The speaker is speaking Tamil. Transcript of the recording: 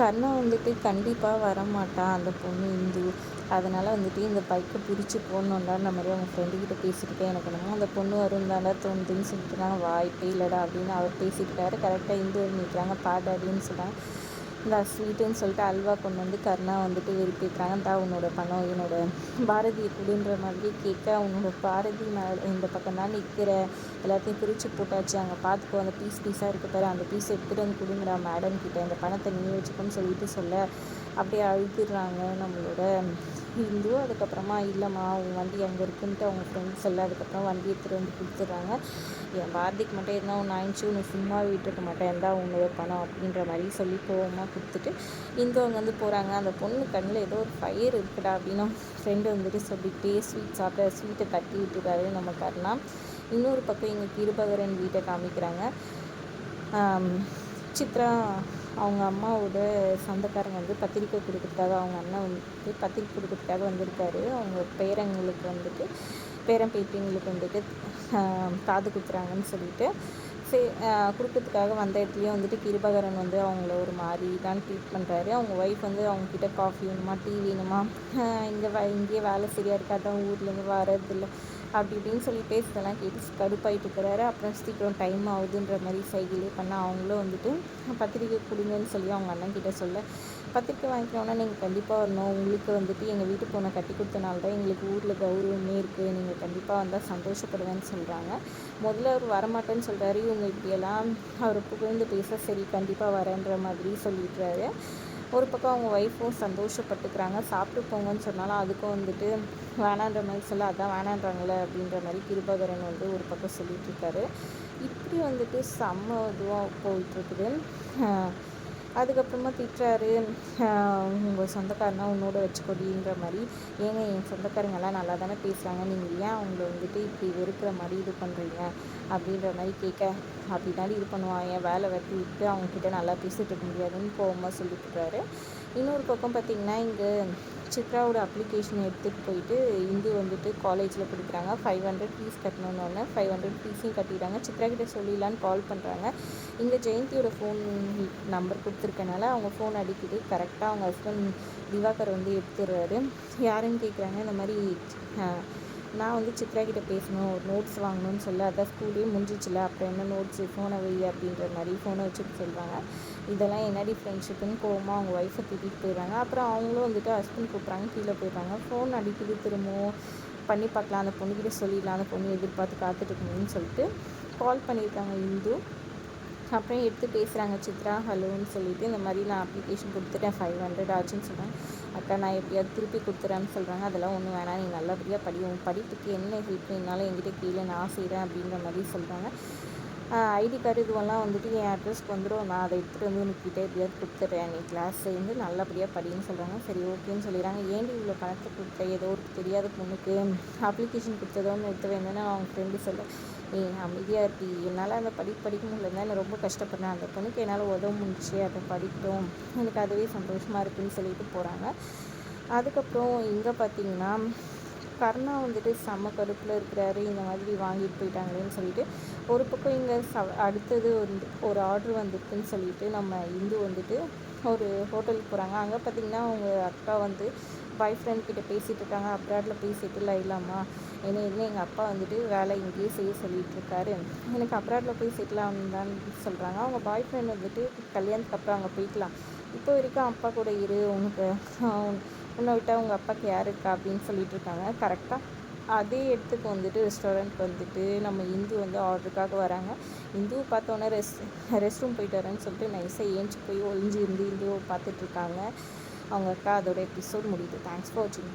கர்ணா வந்துட்டு கண்டிப்பாக வரமாட்டான் அந்த பொண்ணு இந்து. அதனால் வந்துட்டு இந்த பைக்கை பிரித்து போடணுண்டான்ற மாதிரி அவங்க ஃப்ரெண்டுக்கிட்ட பேசிக்கிட்டே எனக்கு என்னமோ அந்த பொண்ணு வரும் தாண்டா தோணுதுன்னு சொல்லிட்டு நான் வாய்ப்பே இல்லைடா அப்படின்னு அவர் பேசிக்கிட்டாரு. கரெக்டாக இந்து நிற்கிறாங்க பாடாடின்னு சொல்கிறாங்க இந்த ஸ்வீட்டுன்னு சொல்லிட்டு அல்வா கொண்டு வந்து கருணா வந்துட்டு விருப்பிக்கிறாங்க தான் உன்னோட பணம் என்னோட பாரதி எப்படின்ற மாதிரி கேட்க உன்னோட பாரதி மேலே இந்த பக்கம் தான் நிற்கிற எல்லாத்தையும் பிரித்து போட்டாச்சு. அங்கே பார்த்துக்கோ அந்த பீஸ் பீஸாக இருக்க பாரு. அந்த பீஸ் எடுத்துகிட்டு வந்து கொடுங்கடா மேடம் கிட்டே. இந்த பணத்தை நீ வச்சுக்கோன்னு சொல்லிட்டு சொல்ல அப்படியே அழுதுடுறாங்க நம்மளோட இந்து அதுக்கப்புறமா இல்லைம்மா அவங்க வண்டி அங்கே இருக்குன்ட்டு அவங்க ஃப்ரெண்ட்ஸ் எல்லாம் அதுக்கப்புறம் வண்டி எடுத்துகிட்டு வந்து கொடுத்துட்றாங்க. என் பாரதிக்கு மட்டும் எதுனா ஒன்று ஆயிடுச்சு ஒன்று சும்மா விட்டுருக்க மாட்டேன் இருந்தால் உன்னோட பணம் அப்படின்ற மாதிரி சொல்லி கோவமாக கொடுத்துட்டு இந்து அங்கே வந்து போகிறாங்க அந்த பொண்ணு கண்ணில் ஏதோ ஒரு ஃபயர் இருக்குடா அப்படின்னு ஃப்ரெண்டு வந்துட்டு சொல்லிக்கிட்டே ஸ்வீட் சாப்பிட்ட ஸ்வீட்டை தட்டி விட்டுருக்காரு நம்ம கருணா. இன்னொரு பக்கம் எங்கள் கிருபகரன் வீட்டை காமிக்கிறாங்க. சித்ரா அவங்க அம்மாவோட சொந்தக்காரங்க வந்து பத்திரிக்கை கொடுக்கறதுக்காக அவங்க அண்ணன் வந்துட்டு பத்திரிக்கை கொடுக்கறதுக்காக வந்திருக்காரு. அவங்க பேரங்களுக்கு வந்துட்டு பேரன் பேத்திங்களுக்கு வந்துட்டு காது குத்துறாங்கன்னு சொல்லிட்டு சே கொடுக்கறதுக்காக வந்த இடத்துலையும் வந்துட்டு கிருபகரன் வந்து அவங்கள ஒரு மாதிரி தான் ட்ரீட் பண்ணுறாரு அவங்க ஒய்ஃப் வந்து அவங்கக்கிட்ட காஃபி வேணுமா டீ வேணுமா? இங்கே வ இங்கேயே வேலை சரியாக இருக்காதான் ஊர்லேருந்து வரதில்லை அப்படி இப்படின்னு சொல்லி பேசுறதெல்லாம் கேட்டு கடுப்பாயிட்டு இருக்கிறாரு. அப்புறம் சீக்கிரம் டைம் ஆகுதுன்ற மாதிரி சைக்கிளே பண்ண அவங்களும் வந்துட்டு பத்திரிக்கை கொடுங்கன்னு சொல்லி அவங்க அண்ணன் கிட்ட சொல்ல பத்திரிக்கை வாங்கிக்கணுன்னா நீங்கள் கண்டிப்பாக வரணும். உங்களுக்கு வந்துட்டு எங்கள் வீட்டு பொண்ணை கட்டி கொடுத்தனால தான் எங்களுக்கு ஊரில் கௌரவமே இருக்குது நீங்கள் கண்டிப்பாக வந்தால் சந்தோஷப்படுவேன்னு சொல்கிறாங்க முதல்ல அவர் வரமாட்டேன்னு சொல்கிறாரு இவங்க இப்படியெல்லாம் அவர் புகழ்ந்து பேச சரி கண்டிப்பாக வரேன்ற மாதிரி சொல்லிடுறாரு. ஒரு பக்கம் அவங்க ஒய்ஃபும் சந்தோஷப்பட்டுக்கிறாங்க. சாப்பிட்டு போங்கன்னு சொன்னாலும் அதுக்கும் வந்துட்டு வேணான்ற மாதிரி சொல்ல அதான் வேணான்றாங்களே அப்படின்ற மாதிரி கிருபாகரன் வந்து ஒரு பக்கம் சொல்லிகிட்ருக்காரு இப்படி வந்துட்டு செம்ம இதுவாக போயிட்டுருக்குது அதுக்கப்புறமா திட்டுறாரு. உங்கள் சொந்தக்காரனா உன்னோட வச்சுக்கொடின்ற மாதிரி. ஏங்க என் சொந்தக்காரங்கெல்லாம் நல்லா தானே பேசுகிறாங்க நீங்கள் ஏன் அவங்கள வந்துட்டு இப்படி வெறுக்கிற மாதிரி இது பண்ணுறீங்க அப்படின்ற மாதிரி கேட்க அப்படின்னாலும் இது பண்ணுவான். என் வேலை வெட்டி விட்டு அவங்கக்கிட்ட நல்லா பேசிகிட்டு இருக்க முடியாதுன்னு கோபமாக சொல்லிட்டுறாரு இன்னொரு பக்கம் பார்த்திங்கன்னா இங்கே சித்ராவோட அப்ளிகேஷன் எடுத்துகிட்டு போயிட்டு இந்து வந்துட்டு காலேஜில் கொடுக்குறாங்க ஃபைவ் ஹண்ட்ரட் ஃபீஸ் கட்டணுன்னு ஃபைவ் ஹண்ட்ரட் ஃபீஸையும் கட்டிடுறாங்க. சித்ரா கிட்ட சொல்லிடலான்னு கால் பண்ணுறாங்க இங்கே ஜெயந்தியோட ஃபோன் நம்பர் கொடுத்துருக்கனால அவங்க ஃபோன் அடிக்குது. கரெக்டாக அவங்க ஹஸ்பண்ட் திவாகர் வந்து எடுத்துடுறாரு. யாருன்னு கேட்குறாங்க இந்த மாதிரி நான் வந்து சித்ரா கிட்டே பேசணும் ஒரு நோட்ஸ் வாங்கணும்னு சொல்ல அதான் ஸ்கூலே முடிஞ்சிச்சுல அப்புறம் என்ன நோட்ஸு ஃபோனை வை அப்படின்ற மாதிரி ஃபோனை வச்சுட்டு சொல்கிறாங்க இதெல்லாம் என்னடி ஃப்ரெண்ட்ஷிப்புன்னு கோவமாக அவங்க ஒய்ஃபை திட்டிகிட்டு போயிடுறாங்க. அப்புறம் அவங்களும் வந்துட்டு ஹஸ்பண்ட் கூப்பிட்றாங்க கீழே போயிடுறாங்க. ஃபோன் அடிக்கடி திரும்பவும். பண்ணி பார்க்கலாம் அந்த பொண்ணுக்கிட்ட சொல்லிடலாம் அந்த பொண்ணு எதிர்பார்த்து காத்துட்டு சொல்லிட்டு கால் பண்ணியிருக்காங்க இந்து. அப்புறம் எடுத்து பேசுகிறாங்க சித்ரா ஹலோன்னு சொல்லிவிட்டு இந்த மாதிரி நான் அப்ளிகேஷன் கொடுத்துட்டேன் ஃபைவ் ஹண்ட்ரட் ஆச்சுன்னு சொல்கிறேன் அக்கா நான் எப்படியாவது திருப்பி கொடுத்துறேன்னு சொல்கிறாங்க அதெல்லாம் ஒன்றும் வேணாம். நீ நல்லபடியாக படி. உன் படிப்புக்கு என்ன ஹெல்ப் என்னால் என்கிட்ட கீழே நான் செய்கிறேன் அப்படின்ற மாதிரி சொல்கிறாங்க ஐடி கார்டு இதுவெல்லாம் வந்துட்டு என் அட்ரஸ்க்கு வந்துடும் நான் அதை எடுத்துகிட்டு வந்து உனக்கிட்ட எப்படியாவது கொடுத்துட்றேன். நீ கிளாஸ் சேர்ந்து நல்லபடியாக படின்னு சொல்கிறாங்க சரி ஓகேன்னு சொல்லிடுறாங்க. ஏன்டி இவ்வளோ பணத்தை கொடுத்த? ஏதோ ஒரு தெரியாத பொண்ணுக்கு அப்ளிகேஷன் கொடுத்ததோன்னு எடுத்து வேணும்னு அவங்க ஃப்ரெண்டு சொல்ல நீ அமைதியாக இருப்பி என்னால் அந்த படிப்பு படிக்க முடியலன்னா நான் ரொம்ப கஷ்டப்படுறேன். அந்த பொண்ணுக்கு என்னால் உதவ முடிச்சு அதை படிக்கட்டும் எனக்கு அதுவே சந்தோஷமாக இருக்குதுன்னு சொல்லிட்டு போகிறாங்க அதுக்கப்புறம் இங்கே பார்த்தீங்கன்னா கர்ணா வந்துட்டு செம்ம கடுப்பில் இருக்கிறாரு இந்த மாதிரி வாங்கிட்டு போயிட்டாங்களேன்னு சொல்லிட்டு ஒரு பக்கம் இங்கே ச அடுத்தது வந்து ஒரு ஆர்டர் வந்துருக்குன்னு சொல்லிட்டு நம்ம இந்து வந்துட்டு ஒரு ஹோட்டலுக்கு போகிறாங்க அங்கே பார்த்திங்கன்னா அவங்க அக்கா வந்து பாய் ஃப்ரெண்ட் கிட்ட பேசிகிட்டு இருக்காங்க. அப்ராடில் போய் லைலாமா ஆகிடலாமா என்ன என்ன எங்கள் அப்பா வந்துட்டு வேலை இங்கேயே செய்ய சொல்லிகிட்ருக்காரு எனக்கு அப்ராடில் போய் செட்டில் சொல்கிறாங்க அவங்க பாய் ஃப்ரெண்ட் வந்துட்டு கல்யாணத்துக்கு அப்புறம் அங்கே போய்க்கலாம். இப்போ வரைக்கும் அப்பா கூட இரு உனக்கு உன்னை விட்டால் உங்கள் அப்பாவுக்கு யார் இருக்கா அப்படின்னு சொல்லிட்டு இருக்காங்க. கரெக்டாக அதே இடத்துக்கு வந்துட்டு ரெஸ்டாரண்ட் வந்துட்டு நம்ம இந்து வந்து ஆர்டருக்காக வராங்க. இந்துவை பார்த்தோன்னே ரெஸ்ட் ரெஸ்ட் ரூம் போயிட்டு வரேன்னு சொல்லிட்டு நைஸாக ஏஞ்சி போய் ஒழிஞ்சு இருந்து இந்துவை பார்த்துட்ருக்காங்க அவங்க அக்கா அதோட எபிசோட் முடியுது. தேங்க்ஸ் ஃபார் வாட்சிங்